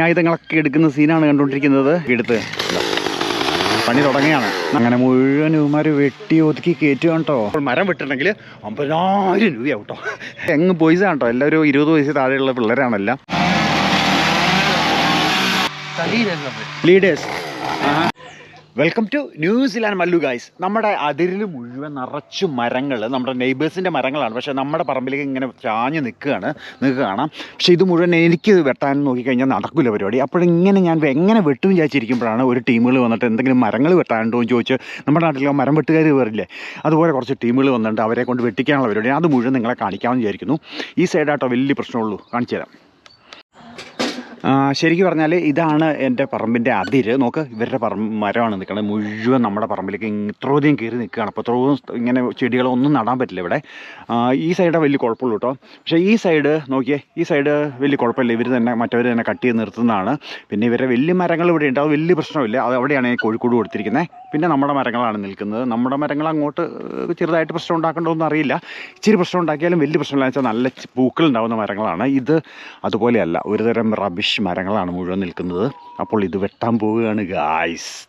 ആയുധങ്ങളൊക്കെ എടുക്കുന്ന സീനാണ് കണ്ടുകൊണ്ടിരിക്കുന്നത്. എടുത്ത് പണി തുടങ്ങിയാണ് അങ്ങനെ മുഴുവൻ ഇവന്മാർ വെട്ടി ഒതുക്കി കയറ്റുകയാണ് കേട്ടോ. അപ്പോൾ മരം വെട്ടിട്ടുണ്ടെങ്കിൽ അമ്പതിനായിരം രൂപയാവും കേട്ടോ. എങ്ങ് ബോയ്സ് കേട്ടോ. എല്ലാവരും ഇരുപത് വയസ്സ് താഴെയുള്ള പിള്ളേരാണെല്ലാം. Leaders welcome to New Zealand Mallu guys നമ്മുടെ അതിരിൽ മുഴുവൻ നിറച്ചു മരങ്ങൾ നമ്മുടെ നെയ്ബേഴ്സിന്റെ മരങ്ങളാണ്. പക്ഷേ നമ്മുടെ പറമ്പിലേക്ക് ഇങ്ങനെ ചാഞ്ഞ് നിൽക്കുകയാണ്. നിങ്ങൾക്ക് കാണാം. പക്ഷേ ഇത് മുഴുവൻ എനിക്ക് വെട്ടാൻ നോക്കിക്കഴിഞ്ഞാൽ നടക്കില്ല പരിപാടി. അപ്പോഴിങ്ങനെ ഞാൻ എങ്ങനെ വെട്ടും വിചാരിച്ചിരിക്കുമ്പോഴാണ് ഒരു ടീമുകൾ വന്നിട്ട് എന്തെങ്കിലും മരങ്ങൾ വെട്ടാനുണ്ടോ എന്ന് ചോദിച്ച് നമ്മുടെ നാട്ടിലെ മരം വെട്ടുകാർ വരില്ലേ? അതുപോലെ കുറച്ച് ടീമുകൾ വന്നിട്ട് അവരെ കൊണ്ട് വെട്ടിക്കാനുള്ള പരിപാടി. അത് മുഴുവൻ നിങ്ങളെ കാണിക്കാമെന്ന് വിചാരിക്കുന്നു. ഈ സൈഡാട്ടോ വലിയ പ്രശ്നമുള്ളൂ. കാണിച്ചു തരാം ശരിക്കും പറഞ്ഞാൽ ഇതാണ് എന്റെ പറമ്പിന്റെ അതിര്. നോക്ക് ഇവരുടെ പറമ്പ് മരമാണ് നിൽക്കുന്നത്. മുഴുവൻ നമ്മുടെ പറമ്പിലേക്ക് ഇത്രയും കയറി നിൽക്കുകയാണ്. അപ്പോൾ ഇത്രയും ഇങ്ങനെ ചെടികളൊന്നും നടാൻ പറ്റില്ല ഇവിടെ. ഈ സൈഡ് വലിയ കുഴപ്പമുള്ളൂ കേട്ടോ. പക്ഷേ ഈ സൈഡ് നോക്കിയേ ഈ സൈഡ് വലിയ കുഴപ്പമില്ല. ഇവർ തന്നെ മറ്റവർ തന്നെ കട്ട് ചെയ്ത് നിർത്തുന്നതാണ്. പിന്നെ ഇവരുടെ വലിയ മരങ്ങൾ ഇവിടെ ഉണ്ട്. അത് വലിയ പ്രശ്നമില്ല. അത് അവിടെയാണ് കോഴിക്കോട് കൊടുത്തിരിക്കുന്നത്. പിന്നെ നമ്മുടെ മരങ്ങളാണ് നിൽക്കുന്നത്. നമ്മുടെ മരങ്ങൾ അങ്ങോട്ട് ചെറുതായിട്ട് പ്രശ്നം ഉണ്ടാക്കേണ്ടതൊന്നും അറിയില്ല. ഇച്ചിരി പ്രശ്നം ഉണ്ടാക്കിയാലും വലിയ പ്രശ്നമില്ല. വെച്ചാൽ നല്ല പൂക്കൾ ഉണ്ടാകുന്ന മരങ്ങളാണ്. ഇത് അതുപോലെയല്ല. ഒരുതരം റബിഷ് മരങ്ങളാണ് മുഴുവൻ നിൽക്കുന്നത്. അപ്പോൾ ഇത് വെട്ടാൻ പോവുകയാണ് ഗായ്സ്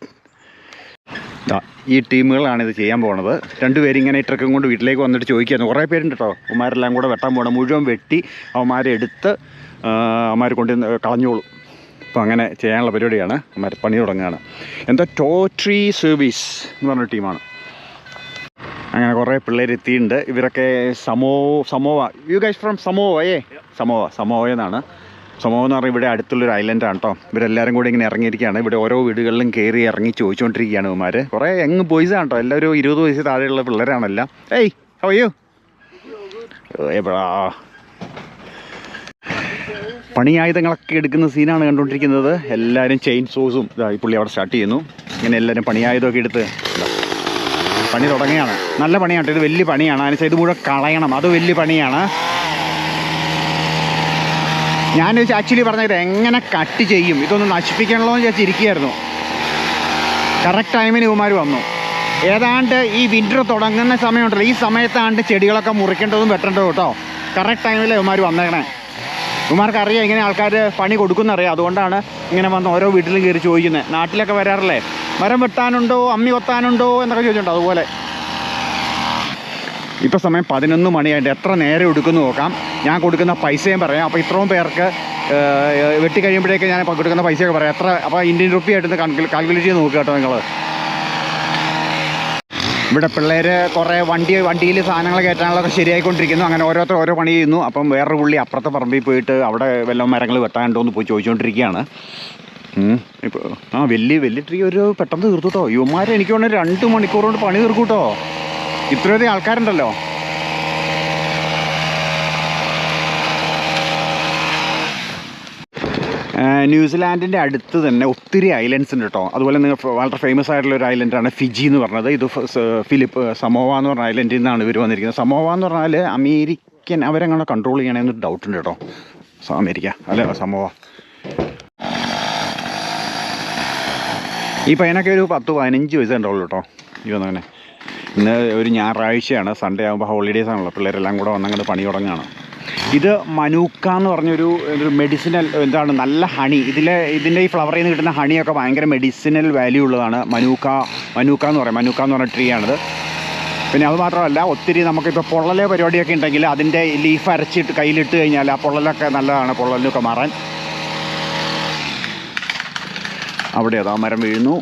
ഈ ടീമുകളാണ് ഇത് ചെയ്യാൻ പോണത്. രണ്ടുപേരും ഇങ്ങനെ ഈ ട്രക്കും കൊണ്ട് വീട്ടിലേക്ക് വന്നിട്ട് ചോദിക്കുന്നു കുറേ പേരുണ്ട് കേട്ടോ അവന്മാരെല്ലാം കൂടെ വെട്ടാൻ പോകണം മുഴുവൻ വെട്ടി അവന്മാരെ എടുത്ത് അവന്മാർ കൊണ്ട് കളഞ്ഞോളും. അപ്പോൾ അങ്ങനെ ചെയ്യാനുള്ള പരിപാടിയാണ്. അവന്മാർ പണി തുടങ്ങുകയാണ്. എന്താ ടോട്രി സർവീസ് എന്ന് പറഞ്ഞ ടീമാണ്. അങ്ങനെ കുറേ പിള്ളേർ എത്തിയിട്ടുണ്ട്. ഇവരൊക്കെ സമോ Samoa. You guys from Samoa ഏ സമോവ സമോവ എന്നാണ്. സമോവ എന്ന് പറഞ്ഞാൽ ഇവിടെ അടുത്തുള്ളൊരു ഐലൻഡാണ് കേട്ടോ ഇവരെല്ലാവരും കൂടി ഇങ്ങനെ ഇറങ്ങിയിരിക്കുകയാണ്. ഇവിടെ ഓരോ വീടുകളിലും കയറി ഇറങ്ങി ചോദിച്ചുകൊണ്ടിരിക്കുകയാണ് ഇവന്മാർ കുറേ യങ് ബോയ്സാണ് കേട്ടോ എല്ലാവരും ഇരുപത് വയസ്സ് താഴെയുള്ള പിള്ളേരാണല്ല. ഏയ് അയ്യോ എവിടാ പണിയായുധങ്ങളൊക്കെ എടുക്കുന്ന സീനാണ് കണ്ടുകൊണ്ടിരിക്കുന്നത്. എല്ലാവരും ചെയിൻ സോസും ഇതാ ഈ പുള്ളി അവിടെ സ്റ്റാർട്ട് ചെയ്യുന്നു. ഇങ്ങനെ എല്ലാവരും പണിയായുധമൊക്കെ എടുത്ത് പണി തുടങ്ങിയാണ് നല്ല പണിയാണ് ഇത് വലിയ പണിയാണ്. അതിന് ഇത് മുഴുവൻ കളയണം. അത് വലിയ പണിയാണ്. ഞാൻ ആക്ച്വലി പറഞ്ഞത് എങ്ങനെ കട്ട് ചെയ്യും? ഇതൊന്ന് നശിപ്പിക്കണമല്ലോ എന്ന് വിചാരിച്ചിരിക്കുകയായിരുന്നു കറക്റ്റ് ടൈമിന് ഇവന്മാർ വന്നു. ഏതാണ്ട് ഈ വിന്റർ തുടങ്ങുന്ന സമയമുണ്ടല്ലോ. ഈ സമയത്താണ്ട് ചെടികളൊക്കെ മുറിക്കേണ്ടതും വെട്ടേണ്ടതും കേട്ടോ. കറക്റ്റ് ടൈമിൽ ഇവന്മാർ വന്നേക്കണേ. ഇവന്മാർക്ക് അറിയാം ഇങ്ങനെ ആൾക്കാർ പണി കൊടുക്കുന്നറിയാം. അതുകൊണ്ടാണ് ഇങ്ങനെ വന്ന് ഓരോ വീട്ടിലും കയറി ചോദിക്കുന്നത് നാട്ടിലൊക്കെ വരാറില്ലേ? മരം വെട്ടാനുണ്ടോ? അമ്മി കൊത്താനുണ്ടോ? എന്നൊക്കെ ചോദിച്ചിട്ടുണ്ടോ. അതുപോലെ. ഇപ്പോൾ സമയം പതിനൊന്ന് മണിയായിട്ട്. എത്ര നേരം എടുക്കുന്നു നോക്കാം. ഞാൻ കൊടുക്കുന്ന പൈസയും പറയാം. അപ്പോൾ ഇത്രയും പേർക്ക് ഏഹ്, വെട്ടി കഴിയുമ്പോഴേക്ക് ഞാൻ കൊടുക്കുന്ന പൈസയൊക്കെ പറയാം. എത്ര അപ്പോൾ ഇന്ത്യൻ റുപ്പി ആയിട്ട് കാൽക്കുലേറ്റ് ചെയ്ത് നോക്കുക കേട്ടോ നിങ്ങൾ ഇവിടെ പിള്ളേർ കുറേ വണ്ടി വണ്ടിയിൽ സാധനങ്ങൾ കയറ്റാനുള്ളതൊക്കെ ശരിയായിക്കൊണ്ടിരിക്കുന്നു. അങ്ങനെ ഓരോരുത്തർ ഓരോ പണി ചെയ്യുന്നു. അപ്പം വേറൊരു പുള്ളി അപ്പുറത്തെ പറമ്പിൽ പോയിട്ട് അവിടെ വല്ല മരങ്ങൾ വെട്ടാനുണ്ടോ എന്ന് പോയി ചോദിച്ചുകൊണ്ടിരിക്കുകയാണ്. ഇപ്പോൾ ആ വലിയ വലിയ ട്രീ ഒരു പെട്ടെന്ന് തീർത്തു കേട്ടോ യുവമാരെ എനിക്ക് വേണമെങ്കിൽ രണ്ട് മണിക്കൂർ കൊണ്ട് പണി തീർക്കും കേട്ടോ ഇത്രയധികം ആൾക്കാരുണ്ടല്ലോ. ന്യൂസിലാൻഡിന്റെ അടുത്ത് തന്നെ ഒത്തിരി ഐലൻഡ്സ് ഉണ്ട് കേട്ടോ. അതുപോലെ നിങ്ങൾ വളരെ ഫേമസ് ആയിട്ടുള്ള ഒരു ഐലൻഡാണ് ഫിജി എന്ന് പറഞ്ഞത്. ഇത് ഫിലിപ്പ് സമോവ എന്ന് പറഞ്ഞ ഐലൻഡിൽ നിന്നാണ് ഇവർ വന്നിരിക്കുന്നത്. സമോവ എന്ന് പറഞ്ഞാൽ അമേരിക്കൻ അവരെങ്ങനെ കൺട്രോൾ ചെയ്യണമെന്ന് ഡൗട്ട് ഉണ്ട് കേട്ടോ. അമേരിക്ക അല്ല? സമോവ. ഈ പയ്യനൊക്കെ ഒരു പത്ത് പതിനഞ്ച് വയസ്സേ ഉണ്ടാവുള്ളൂ കേട്ടോ. ഈ വന്നവനെ. ഇന്ന് ഒരു ഞായറാഴ്ചയാണ്. സൺഡേ ആകുമ്പോൾ ഹോളിഡേയ്സ് ആണല്ലോ. പിള്ളേരെല്ലാം കൂടെ വന്നങ്ങോട്ട് പണി തുടങ്ങുകയാണ് ഇത് മനൂക്ക എന്ന് പറഞ്ഞൊരു ഒരു മെഡിസിനൽ എന്താണ് നല്ല ഹണി. ഇതിലെ ഇതിന്റെ ഈ ഫ്ലവറിൽ നിന്ന് കിട്ടുന്ന ഹണിയൊക്കെ ഭയങ്കര മെഡിസിനൽ വാല്യൂ ഉള്ളതാണ് മനൂക്ക. മനൂക്ക എന്ന് പറയും. മനൂക്ക എന്ന് പറഞ്ഞ ട്രീ ആണിത്. പിന്നെ അത് മാത്രമല്ല ഒത്തിരി നമുക്കിപ്പോൾ പൊള്ളലെ പരിപാടിയൊക്കെ ഉണ്ടെങ്കിൽ അതിന്റെ ലീഫ് അരച്ചിട്ട് കയ്യിലിട്ട് കഴിഞ്ഞാൽ ആ പൊള്ളലൊക്കെ നല്ലതാണ് പൊള്ളലിനൊക്കെ മാറാൻ. അവിടെ അതാ മരം വീഴുന്നു.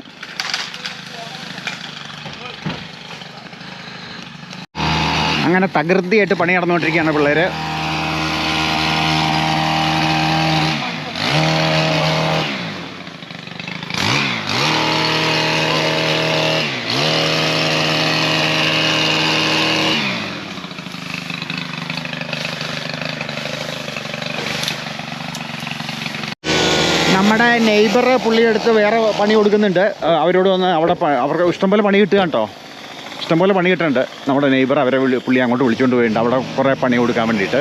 അങ്ങനെ തകൃതിയായിട്ട് പണി നടന്നുകൊണ്ടിരിക്കുകയാണ് പിള്ളേര്. നമ്മുടെ നെയ്ബർ പുള്ളിയെടുത്ത് വേറെ പണി കൊടുക്കുന്നുണ്ട്. അവരോട് വന്ന് അവിടെ അവർക്ക് ഇഷ്ടംപോലെ പണി കിട്ടുക കേട്ടോ. ഇഷ്ടംപോലെ പണി കിട്ടുന്നുണ്ട് നമ്മുടെ നെയ്ബർ അവരെ പുള്ളി അങ്ങോട്ട് വിളിച്ചുകൊണ്ട് പോയിട്ടുണ്ട് അവിടെ കുറേ പണി കൊടുക്കാൻ വേണ്ടിയിട്ട്.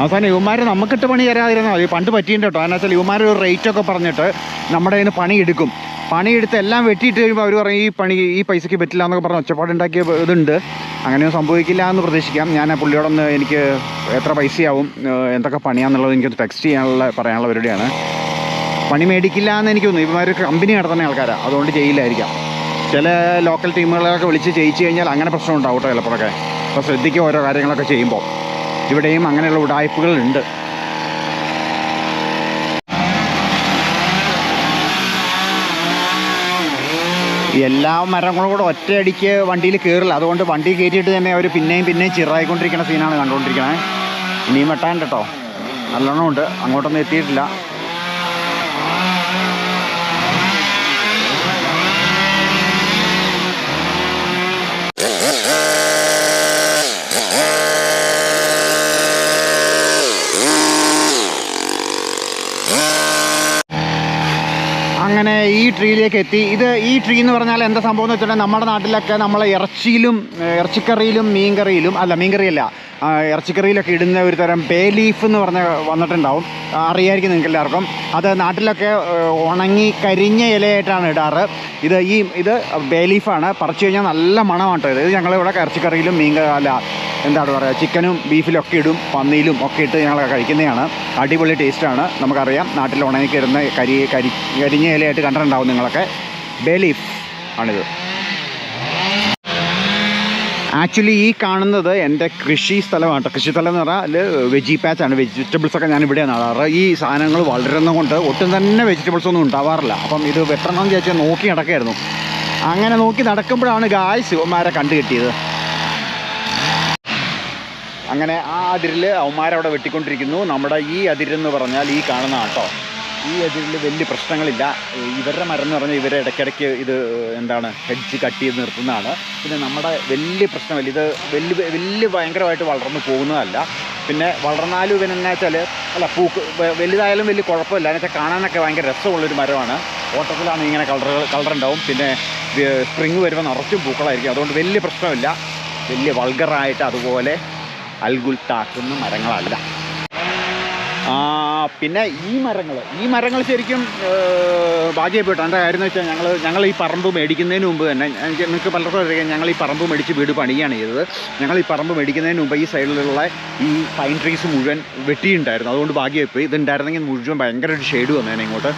അവസാനം യുവമാർ നമുക്കിട്ട് പണി തരാതിരുന്നാൽ മതി. പണ്ട് പറ്റിയിട്ടുണ്ട് കേട്ടോ. വെച്ചാൽ ഇവന്മാർ ഒരു റേറ്റ് ഒക്കെ പറഞ്ഞിട്ട് നമ്മുടെ കയ്യിൽ നിന്ന് പണി എടുക്കും. പണിയെടുത്ത് എല്ലാം വെട്ടിയിട്ട് കഴിയുമ്പോൾ അവർ പറയും ഈ പണി ഈ പൈസയ്ക്ക് പറ്റില്ല എന്നൊക്കെ പറഞ്ഞ് ഒച്ചപ്പാടുണ്ടാക്കിയ ഇതുണ്ട്. അങ്ങനെയൊന്നും സംഭവിക്കില്ല എന്ന് പ്രതീക്ഷിക്കാം. ഞാൻ ആ പുള്ളിയോടൊന്ന് എനിക്ക് എത്ര പൈസയാവും എന്തൊക്കെ പണിയാന്നുള്ളത് എനിക്കൊന്ന് ടെക്സ്റ്റ് ചെയ്യാനുള്ള പറയാനുള്ള പരിപാടിയാണ്. പണി മേടിക്കില്ല എന്ന് എനിക്ക് തോന്നുന്നു. ഇവന്മാർ കമ്പനി നടത്തുന്ന ആൾക്കാരാണ് അതുകൊണ്ട് ചെയ്യില്ലായിരിക്കാം ചില ലോക്കൽ ടീമുകളൊക്കെ വിളിച്ച് ചെയ്യിച്ചു കഴിഞ്ഞാൽ അങ്ങനെ പ്രശ്നം ഉണ്ടാവും കേട്ടോ ചിലപ്പോഴൊക്കെ. അപ്പോൾ ശ്രദ്ധിക്കുക ഓരോ കാര്യങ്ങളൊക്കെ ചെയ്യുമ്പോൾ. ഇവിടെയും അങ്ങനെയുള്ള ഉടായ്പകളുണ്ട്. എല്ലാ മരങ്ങളും കൂടെ ഒറ്റയടിക്ക് വണ്ടിയിൽ കയറില്ല. അതുകൊണ്ട് വണ്ടി കയറ്റിയിട്ട് തന്നെ അവർ പിന്നെയും പിന്നെയും ചിറായിക്കൊണ്ടിരിക്കുന്ന സീനാണ് കണ്ടുകൊണ്ടിരിക്കണേ ഇനിയും വെട്ടാൻ കേട്ടോ. നല്ലോണം ഉണ്ട്. അങ്ങോട്ടൊന്നും എത്തിയിട്ടില്ല അങ്ങനെ ഈ ട്രീയിലേക്ക് എത്തി. ഇത് ഈ ട്രീ എന്ന് പറഞ്ഞാൽ എന്താ സംഭവം എന്ന് വെച്ചിട്ടുണ്ടെങ്കിൽ നമ്മുടെ നാട്ടിലൊക്കെ നമ്മൾ ഇറച്ചിയിലും ഇറച്ചിക്കറിയിലും മീൻകറിയിലും അല്ല മീൻകറിയല്ല ഇറച്ചിക്കറിയിലൊക്കെ ഇടുന്ന ഒരു തരം ബേ ലീഫ് എന്ന് പറഞ്ഞ വന്നിട്ടുണ്ടാവും. അറിയായിരിക്കും നിങ്ങൾക്ക് എല്ലാവർക്കും. അത് നാട്ടിലൊക്കെ ഉണങ്ങി കരിഞ്ഞ ഇലയായിട്ടാണ് ഇടാറ്. ഇത് ഈ ഇത് ബേ ലീഫാണ് പറിച്ചു കഴിഞ്ഞാൽ നല്ല മണമാണ് കേട്ടോ ഇത് ഞങ്ങളിവിടെ ഇറച്ചിക്കറിയിലും മീൻ അല്ല എന്താണ് പറയുക ചിക്കനും ബീഫിലും ഒക്കെ ഇടും പന്നിയിലും ഒക്കെ ഇട്ട് ഞങ്ങളൊക്കെ കഴിക്കുന്നതാണ്. അടിപൊളി ടേസ്റ്റാണ് നമുക്കറിയാം. നാട്ടിൽ ഉണങ്ങിക്കിരുന്ന കരി കരി കരിഞ്ഞ ഇലയായിട്ട് കണ്ടിട്ടുണ്ടാവും നിങ്ങളൊക്കെ. ബേ ലീഫ് ആണിത്. ആക്ച്വലി ഈ കാണുന്നത് എന്റെ കൃഷി സ്ഥലമാണ് കൃഷി സ്ഥലം എന്ന് പറഞ്ഞാൽ അതിൽ വെജി പാച്ചാണ് വെജിറ്റബിൾസ് ഒക്കെ ഞാൻ ഇവിടെ നടാറ്. ഈ സാധനങ്ങൾ വളരുന്നതുകൊണ്ട് ഒട്ടും തന്നെ വെജിറ്റബിൾസ് ഒന്നും ഉണ്ടാവാറില്ല. അപ്പം ഇത് വെട്ടണം എന്ന് ചോദിച്ചാൽ നോക്കി നടക്കായിരുന്നു. അങ്ങനെ നോക്കി നടക്കുമ്പോഴാണ് ഗായ് ശിവന്മാരെ കണ്ടു കിട്ടിയത്. അങ്ങനെ ആ അതിരിൽ അവന്മാരവിടെ വെട്ടിക്കൊണ്ടിരിക്കുന്നു. നമ്മുടെ ഈ അതിരെന്ന് പറഞ്ഞാൽ ഈ കാണുന്ന ആട്ടോ. ഈ അതിരിൽ വലിയ പ്രശ്നങ്ങളില്ല. ഇവരുടെ മരം എന്ന് പറഞ്ഞാൽ ഇവരെ ഇടയ്ക്കിടയ്ക്ക് ഇത് എന്താണ് ഹെഡ്ജ് കട്ട് ചെയ്ത് നിർത്തുന്നതാണ്. പിന്നെ നമ്മുടെ വലിയ പ്രശ്നമില്ല. ഇത് വലിയ വലിയ ഭയങ്കരമായിട്ട് വളർന്നു പോകുന്നതല്ല. പിന്നെ വളർന്നാലും ഇവനെന്നാ വെച്ചാൽ അല്ല പൂക്ക് വലുതായാലും വലിയ കുഴപ്പമില്ല. എന്നുവെച്ചാൽ കാണാനൊക്കെ ഭയങ്കര രസമുള്ളൊരു മരമാണ്. ഓട്ടത്തിലാണ് ഇങ്ങനെ കളറുകൾ കളറുണ്ടാവും. പിന്നെ സ്പ്രിങ് വരുമ്പോൾ നിറച്ചും പൂക്കളായിരിക്കും. അതുകൊണ്ട് വലിയ പ്രശ്നമില്ല. വലിയ വൾഗറായിട്ട് അതുപോലെ അൽഗുൽത്താക്കുന്ന മരങ്ങളല്ല പിന്നെ ഈ മരങ്ങൾ ഈ മരങ്ങൾ ശരിക്കും ഭാഗ്യപ്പെട്ടു എന്റെ കാര്യം എന്ന് വെച്ചാൽ ഞങ്ങൾ ഞങ്ങൾ ഈ പറമ്പ് മേടിക്കുന്നതിന് മുമ്പ് തന്നെ എനിക്ക് നിങ്ങൾക്ക് പലർക്കും അറിയാം ഞങ്ങൾ ഈ പറമ്പ് മേടിച്ച് വീട് പണിയാണ് ചെയ്തത്. ഞങ്ങൾ ഈ പറമ്പ് മേടിക്കുന്നതിന് മുമ്പ് ഈ സൈഡിലുള്ള ഈ പൈൻ ട്രീസ് മുഴുവൻ വെട്ടിയിട്ടുണ്ടായിരുന്നു. അതുകൊണ്ട് ഭാഗ്യമായി ഇതുണ്ടായിരുന്നെങ്കിൽ മുഴുവൻ ഭയങ്കര ഒരു ഷെയ്ഡ് വന്നേനെ ഇങ്ങോട്ട്.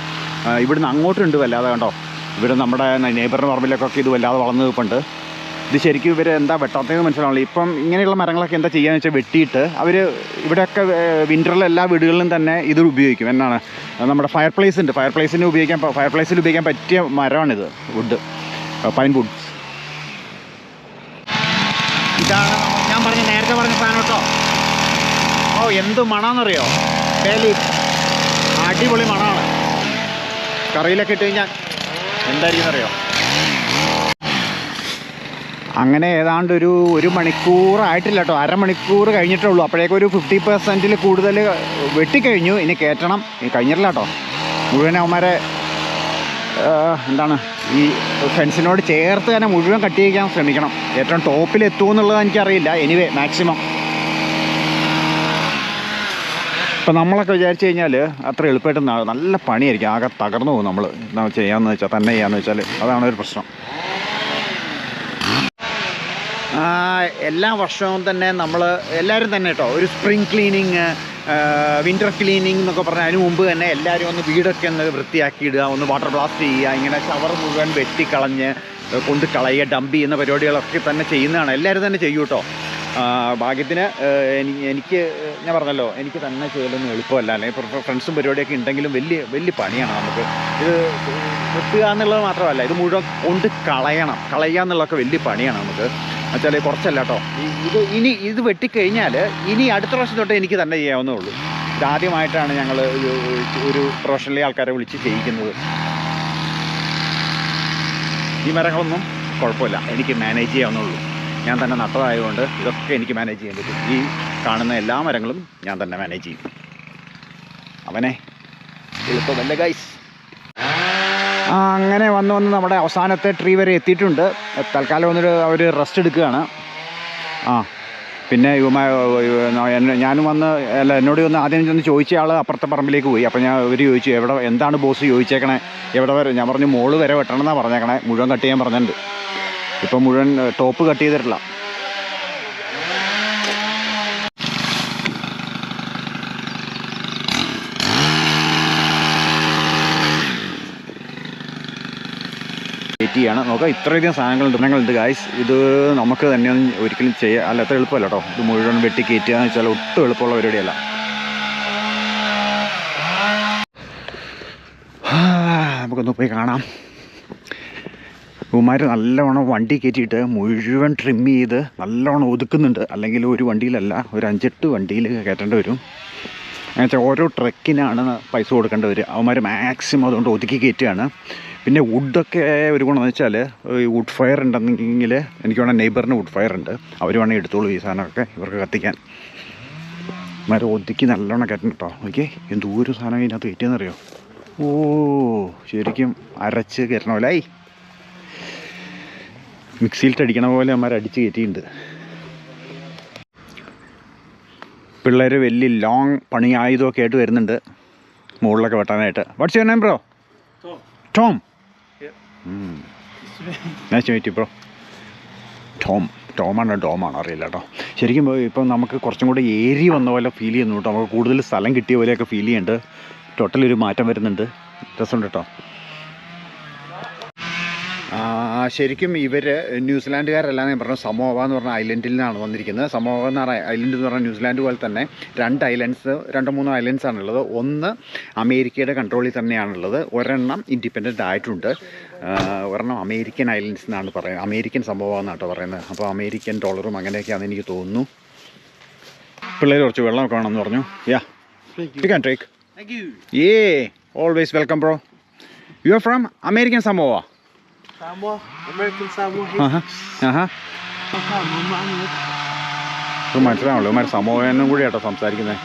ഇവിടുന്ന് അങ്ങോട്ടുണ്ട് വല്ലാതെ കണ്ടോ? ഇവിടെ നമ്മുടെ നെയ്ബറിന്റെ പറമ്പിലൊക്കെ ഇത് വല്ലാതെ വളർന്നു നിൽപ്പുണ്ട് ഇത് ശരിക്കും ഇവർ എന്താ വെട്ടാത്തതെന്ന് മനസ്സിലാവില്ല ഇപ്പം ഇങ്ങനെയുള്ള മരങ്ങളൊക്കെ എന്താ ചെയ്യാന്ന് വെച്ചാൽ വെട്ടിയിട്ട് അവർ ഇവിടെയൊക്കെ വിന്ററിൽ എല്ലാ വീടുകളിലും തന്നെ ഇത് ഉപയോഗിക്കും. എന്നാണ് നമ്മുടെ ഫയർ പ്ലേസ് ഉണ്ട്. ഫയർ പ്ലേസിന് ഉപയോഗിക്കാൻ ഫയർ പ്ലേസിൽ ഉപയോഗിക്കാൻ പറ്റിയ മരമാണിത് വുഡ് പൈൻ വുഡ് ഇതാണ് ഞാൻ പറഞ്ഞ നേരത്തെ പറഞ്ഞ സാധനം കേട്ടോ. ഓ എന്ത് മണമെന്നറിയോ ഡെയിലി അടിപൊളി മണമാണ് കറിയിലൊക്കെ ഇട്ട് കഴിഞ്ഞാൽ എന്തായിരിക്കും അറിയോ അങ്ങനെ ഏതാണ്ട് ഒരു ഒരു മണിക്കൂറായിട്ടില്ല കേട്ടോ. അരമണിക്കൂർ കഴിഞ്ഞിട്ടേ ഉള്ളൂ. അപ്പോഴേക്കും ഒരു ഫിഫ്റ്റി പെർസെന്റിൽ കൂടുതൽ വെട്ടിക്കഴിഞ്ഞു. ഇനി കയറ്റണം ഇനി കഴിഞ്ഞില്ല കേട്ടോ. മുഴുവൻ അവന്മാരെ എന്താണ് ഈ ഫെൻസിനോട് ചേർത്ത് തന്നെ മുഴുവൻ കട്ട് ചെയ്യാൻ ശ്രമിക്കണം. ഏറ്റവും ടോപ്പിൽ എത്തുമെന്നുള്ളത് എനിക്കറിയില്ല. എനിവേ മാക്സിമം ഇപ്പം നമ്മളൊക്കെ വിചാരിച്ചു കഴിഞ്ഞാൽ അത്ര എളുപ്പമായിട്ട് നല്ല പണിയായിരിക്കും. ആകെ തകർന്നു പോകും നമ്മൾ എന്താ ചെയ്യാമെന്ന് വെച്ചാൽ തന്നെ ചെയ്യാമെന്ന് വെച്ചാൽ അതാണ് ഒരു പ്രശ്നം. എല്ലാ വർഷവും തന്നെ നമ്മൾ എല്ലാവരും തന്നെ കേട്ടോ. ഒരു സ്പ്രിംഗ് ക്ലീനിങ് വിന്റർ ക്ലീനിങ് എന്നൊക്കെ പറഞ്ഞാൽ അതിന് മുമ്പ് തന്നെ എല്ലാവരും ഒന്ന് വീടൊക്കെ ഒന്ന് വൃത്തിയാക്കി ഇടുക ഒന്ന് വാട്ടർ ബ്ലാസ്റ്റ് ചെയ്യുക ഇങ്ങനെ ഷവർ മുഴുവൻ വെട്ടിക്കളഞ്ഞ് കൊണ്ട് കളയുക ഡംപ് ചെയ്യുന്ന പരിപാടികളൊക്കെ തന്നെ ചെയ്യുന്നതാണ്. എല്ലാവരും തന്നെ ചെയ്യൂ കേട്ടോ. ആ, ഭാഗ്യത്തിന് എനിക്ക് ഞാൻ പറഞ്ഞല്ലോ എനിക്ക് തന്നെ ചെയ്യലൊന്നും എളുപ്പമല്ല. അല്ലെങ്കിൽ ഫ്രണ്ട്സും പരിപാടിയൊക്കെ ഉണ്ടെങ്കിലും വലിയ വലിയ പണിയാണ് നമുക്ക്. ഇത് വെട്ടുക എന്നുള്ളത് മാത്രമല്ല ഇത് മുഴുവൻ കൊണ്ട് കളയണം. കളയുക എന്നുള്ളതൊക്കെ വലിയ പണിയാണ് നമുക്ക്. എന്നുവെച്ചാൽ കുറച്ചല്ല കേട്ടോ ഇത് ഇനി ഇത് വെട്ടിക്കഴിഞ്ഞാൽ ഇനി അടുത്ത പ്രാവശ്യം തൊട്ട് എനിക്ക് തന്നെ ചെയ്യാവുന്നേ ഉള്ളൂ. ഇതാദ്യമായിട്ടാണ് ഞങ്ങൾ ഒരു ഒരു പ്രൊഫഷണലി ആൾക്കാരെ വിളിച്ച് ചെയ്യിക്കുന്നത്. ഈ മരങ്ങളൊന്നും കുഴപ്പമില്ല. എനിക്ക് മാനേജ് ചെയ്യാവുന്നുള്ളൂ ഞാൻ തന്നെ നട്ടതായതുകൊണ്ട് ഇതൊക്കെ എനിക്ക് മാനേജ് ചെയ്യാൻ പറ്റും. ഈ കാണുന്ന എല്ലാ മരങ്ങളും ഞാൻ തന്നെ മാനേജ് ചെയ്യും. അവനെ എളുപ്പമല്ല ഗൈസ് അങ്ങനെ വന്ന് വന്ന് നമ്മുടെ അവസാനത്തെ ട്രീ വരെ എത്തിയിട്ടുണ്ട്. തൽക്കാലം വന്നിട്ട് അവർ റെസ്റ്റ് എടുക്കുകയാണ്. ആ പിന്നെ ഞാനും വന്ന് അല്ല എന്നോട് ഒന്ന് ആദ്യം ചെന്ന് ചോദിച്ച ആൾ അപ്പുറത്തെ പറമ്പിലേക്ക് പോയി. അപ്പോൾ ഞാൻ ഇവർ ചോദിച്ചു എവിടെ എന്താണ് ബോസ് ചോദിച്ചേക്കണേ? എവിടെ വരെ ഞാൻ പറഞ്ഞു മോൾ വരെ വെട്ടണം എന്നാണ് പറഞ്ഞേക്കണേ. മുഴുവൻ കട്ട് ചെയ്യാൻ പറഞ്ഞിട്ടുണ്ട്. ഇപ്പം മുഴുവൻ ടോപ്പ് കട്ട് ചെയ്തിട്ടില്ല. വെയിറ്റ് നോക്കാം ഇത്രയധികം സാധനങ്ങളുണ്ട് സാധനങ്ങളുണ്ട് ഗായ്സ് ഇത് നമുക്ക് തന്നെ ഒരിക്കലും ചെയ്യാൻ അല്ല അത്ര എളുപ്പമല്ല കേട്ടോ. ഇത് മുഴുവൻ വെട്ടി കയറ്റുക എന്ന് വെച്ചാൽ ഒട്ടും എളുപ്പമുള്ള പരിപാടിയല്ല. നമുക്കൊന്ന് പോയി കാണാം. ഇവന്മാർ നല്ലവണ്ണം വണ്ടി കയറ്റിയിട്ട് മുഴുവൻ ട്രിം ചെയ്ത് നല്ലവണ്ണം ഒതുക്കുന്നുണ്ട്. അല്ലെങ്കിൽ ഒരു വണ്ടിയിലല്ല ഒരു അഞ്ചെട്ട് വണ്ടിയിൽ കയറ്റേണ്ടി വരും. എന്നുവെച്ചാൽ ഓരോ ട്രക്കിനാണ് പൈസ കൊടുക്കേണ്ടി വരും അവന്മാർ മാക്സിമം അതുകൊണ്ട് ഒതുക്കി കയറ്റുകയാണ്. പിന്നെ വുഡൊക്കെ ഒരു ഗുണമെന്ന് വെച്ചാൽ ഈ വുഡ് ഫയർ ഉണ്ടെന്നെങ്കിൽ എനിക്ക് വേണം നെയ്ബറിന് വുഡ് ഫയർ ഉണ്ട്. അവർ വേണമെങ്കിൽ എടുത്തോളൂ ഈ സാധനമൊക്കെ ഇവർക്ക് കത്തിക്കാൻ. അവന്മാർ ഒതുക്കി നല്ലോണം കയറ്റണം കേട്ടോ ഓക്കെ എന്തോ ഒരു സാധനം ഇതിനകത്ത് കയറ്റിയെന്നറിയോ? ഓ ശരിക്കും അരച്ച് കയറ്റണ പോലെ ആയി മിക്സിയിലിട്ട് അടിക്കണ പോലെ അമ്മമാർ അടിച്ച് കയറ്റിയിട്ടുണ്ട്. പിള്ളേർ വലിയ ലോങ് പണി ആയുധമൊക്കെ ആയിട്ട് വരുന്നുണ്ട്. മുകളിലൊക്കെ വെട്ടാനായിട്ട്. What's your name bro Tom nice meet bro Tom ടോമാണോ ഡോമാണോ അറിയില്ല കേട്ടോ. ശരിക്കും ഇപ്പം നമുക്ക് കുറച്ചും കൂടി ഏരി വന്ന പോലെ ഫീൽ ചെയ്യുന്നു കേട്ടോ. നമുക്ക് കൂടുതൽ സ്ഥലം കിട്ടിയ പോലെയൊക്കെ ഫീൽ ചെയ്യുന്നുണ്ട്. ടോട്ടലി ഒരു മാറ്റം വരുന്നുണ്ട്. രസമുണ്ട് കേട്ടോ ആ, ശരിക്കും ഇവർ ന്യൂസിലാൻഡുകാരല്ല ഞാൻ പറഞ്ഞു സമോവ എന്ന് പറഞ്ഞ ഐലൻഡിൽ നിന്നാണ് വന്നിരിക്കുന്നത്. സമോവ എന്ന് പറഞ്ഞ ഐലൻഡ് എന്ന് പറഞ്ഞാൽ ന്യൂസിലാൻഡ് പോലെ തന്നെ രണ്ട് ഐലൻഡ്സ് രണ്ടോ മൂന്നോ ഐലൻഡ്സ് ആണുള്ളത്. ഒന്ന് അമേരിക്കയുടെ കൺട്രോളിൽ തന്നെയാണുള്ളത്. ഒരെണ്ണം ഇൻഡിപെൻഡന്റ് ആയിട്ടുണ്ട്. ഒരെണ്ണം അമേരിക്കൻ ഐലൻഡ്സ് എന്നാണ് പറയുന്നത്. അമേരിക്കൻ സംഭവം എന്നാട്ടോ പറയുന്നത്. അപ്പോൾ അമേരിക്കൻ ഡോളറും അങ്ങനെയൊക്കെയാണെന്ന് എനിക്ക് തോന്നുന്നു. പിള്ളേർ കുറച്ച് വെള്ളമൊക്കെ വേണമെന്ന് പറഞ്ഞു. Yeah you can take. Ah always welcome bro you are from American Samoa Samoa, American Samoa. Samoa, man. ഇത് മനസ്സിലാവുള്ളൂ ഇവന്മാർ സമൂഹനും കൂടി കേട്ടോ സംസാരിക്കുന്നത്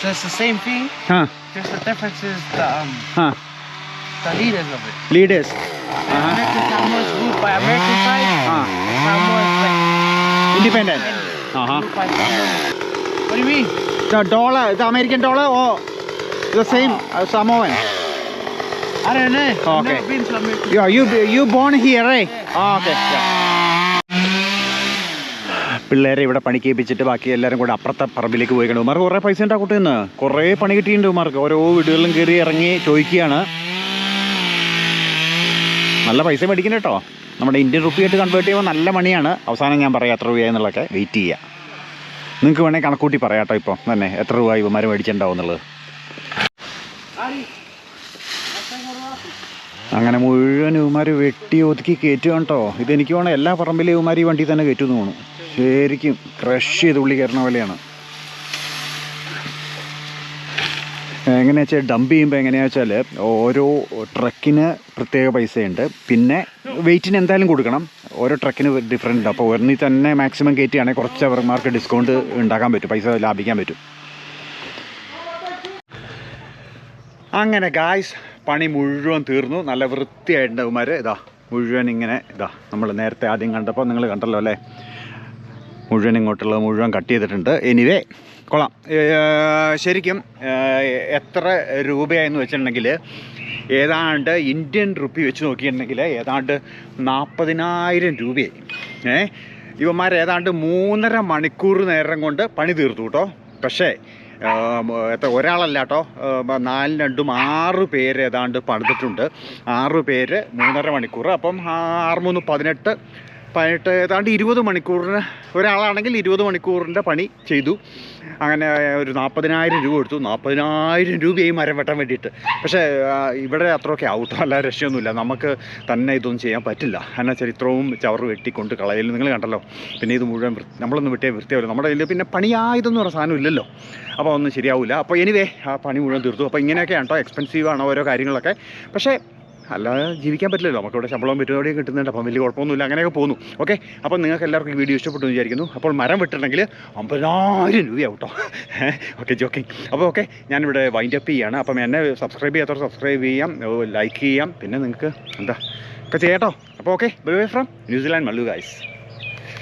So it's the same thing, ആ just the difference is the, um, ആ the leaders of it. Leaders Aaha American Samoa is ruled by American side. Ah Samoa is like independent. What do you mean? Dollar American dollar oh Samoan I don't know. Okay. never been to Yeah, you you born here, here Yeah. Okay. Yeah. പിള്ളേരെ ഇവിടെ പണി കേൾപ്പിച്ചിട്ട് ബാക്കി എല്ലാവരും കൂടെ അപ്പുറത്തെ പറമ്പിലേക്ക് പോയി കണ്ടു. ഉമാർക്ക് കുറേ പൈസ ഉണ്ടാ കൂട്ടുന്നു? കുറേ പണി കിട്ടിയിട്ടുണ്ട് ഉമാർക്ക്. ഓരോ വീടുകളിലും കയറി ഇറങ്ങി ചോദിക്കുകയാണ്. നല്ല പൈസ മേടിക്കണം കേട്ടോ. നമ്മുടെ ഇന്ത്യൻ റുപ്പിയായിട്ട് കൺവേർട്ട് ചെയ്യുമ്പോൾ നല്ല മണിയാണ് അവസാനം ഞാൻ പറയാം എത്ര രൂപയെന്നുള്ളതൊക്കെ വെയിറ്റ് ചെയ്യുക. നിങ്ങൾക്ക് വേണമെങ്കിൽ കണക്കൂട്ടി പറയാം കേട്ടോ ഇപ്പോൾ തന്നെ എത്ര രൂപ ഇവന്മാർ മേടിച്ചിട്ടുണ്ടാവും എന്നുള്ളത്. അങ്ങനെ മുഴുവൻ ഇവന്മാർ വെട്ടി ഒതുക്കി കയറ്റുക കേട്ടോ. ഇതെനിക്ക് വേണം എല്ലാ പറമ്പിലും ഇവന്മാർ ഈ വണ്ടി തന്നെ കയറ്റുമെന്ന് തോന്നും ശരിക്കും ക്രഷ് ചെയ്ത് ഉള്ളി കയറണ പോലെയാണ്. എങ്ങനെയാ വെച്ചാൽ ഡംപ് ചെയ്യുമ്പോൾ എങ്ങനെയാ വെച്ചാൽ ഓരോ ട്രക്കിന് പ്രത്യേക പൈസയുണ്ട്. പിന്നെ വെയിറ്റിന് എന്തായാലും കൊടുക്കണം. ഓരോ ട്രക്കിന് ഡിഫറെന്റ് ഉണ്ട് അപ്പോൾ ഒരെണ്ണിൽ തന്നെ മാക്സിമം കയറ്റുകയാണെങ്കിൽ കുറച്ച് അവർമാർക്ക് ഡിസ്കൗണ്ട് ഉണ്ടാക്കാൻ പറ്റും. പൈസ ലാഭിക്കാൻ പറ്റും. അങ്ങനെ ഗായ്സ് പണി മുഴുവൻ തീർന്നു. നല്ല വൃത്തിയായിട്ടുണ്ട് ഉമാർ ഇതാ മുഴുവൻ ഇങ്ങനെ ഇതാ നമ്മൾ നേരത്തെ ആദ്യം കണ്ടപ്പോൾ നിങ്ങൾ കണ്ടല്ലോ അല്ലേ? മുഴുവൻ ഇങ്ങോട്ടുള്ളത് മുഴുവൻ കട്ട് ചെയ്തിട്ടുണ്ട്. എനിവേ കൊള്ളാം. ശരിക്കും എത്ര രൂപയെന്ന് വെച്ചിട്ടുണ്ടെങ്കിൽ ഏതാണ്ട് ഇന്ത്യൻ റുപ്പി വെച്ച് നോക്കിയിട്ടുണ്ടെങ്കിൽ ഏതാണ്ട് നാൽപ്പതിനായിരം രൂപയായി. ഏ ഇവന്മാർ ഏതാണ്ട് മൂന്നര മണിക്കൂർ നേരം കൊണ്ട് പണി തീർത്തു കേട്ടോ. പക്ഷേ ഒരാളല്ല കേട്ടോ നാല് രണ്ടും ആറ് പേര് ഏതാണ്ട് പണിതിട്ടുണ്ട്. ആറ് പേര് മൂന്നര മണിക്കൂർ. അപ്പം ആറ് മൂന്ന് പതിനെട്ട് പതിനെട്ട് ഏതാണ്ട് ഇരുപത് മണിക്കൂറിന് ഒരാളാണെങ്കിൽ ഇരുപത് മണിക്കൂറിന്റെ പണി ചെയ്തു. അങ്ങനെ ഒരു നാൽപ്പതിനായിരം രൂപ കൊടുത്തു. നാൽപ്പതിനായിരം രൂപയായി മരം വെട്ടാൻ വേണ്ടിയിട്ട്. പക്ഷേ ഇവിടെ അത്രയൊക്കെ ആവട്ടോ അല്ല രക്ഷയൊന്നുമില്ല. നമുക്ക് തന്നെ ഇതൊന്നും ചെയ്യാൻ പറ്റില്ല. എന്നാൽ ചരിത്രവും ചവറ് വെട്ടിക്കൊണ്ട് കളയലും. നിങ്ങൾ കണ്ടല്ലോ. പിന്നെ ഇത് മുഴുവൻ നമ്മളൊന്നും വെട്ടിയാൽ വൃത്തിയാവില്ല. നമ്മുടെ കയ്യിൽ പിന്നെ പണിയായതെന്ന് പറഞ്ഞ സാധനം ഇല്ലല്ലോ. അപ്പോൾ ഒന്നും ശരിയാവില്ല അപ്പോൾ എനിവേ ആ പണി മുഴുവൻ തീർത്തു. അപ്പോൾ ഇങ്ങനെയൊക്കെയാണ്? കേട്ടോ എക്സ്പെൻസീവ് ആണ്? ഓരോ കാര്യങ്ങളൊക്കെ. പക്ഷേ അല്ലാതെ ജീവിക്കാൻ പറ്റില്ലല്ലോ. നമുക്ക് ഇവിടെ ശമ്പളവും പരിപാടിയും കിട്ടുന്നുണ്ട്. അപ്പം വലിയ കുഴപ്പമൊന്നുമില്ല. അങ്ങനെയൊക്കെ പോകുന്നു ഓക്കെ? അപ്പം നിങ്ങൾക്ക് എല്ലാവർക്കും ഈ വീഡിയോ ഇഷ്ടപ്പെട്ടു വിചാരിക്കുന്നു. അപ്പോൾ മരം വെട്ടിട്ടുണ്ടെങ്കിൽ അമ്പതിനായിരം രൂപയാവും കേട്ടോ ഓക്കെ ജോക്കിങ്. അപ്പോൾ ഓക്കെ ഞാനിവിടെ വൈൻഡ് അപ്പ് അപ്പം എന്നെ സബ്സ്ക്രൈബ് ചെയ്യാത്തവർ സബ്സ്ക്രൈബ് ചെയ്യാം. ലൈക്ക് ചെയ്യാം. പിന്നെ നിങ്ങൾക്ക് എന്താ? ഒക്കെ ചെയ്യാട്ടോ അപ്പോൾ okay bye bye from New Zealand Mallu guys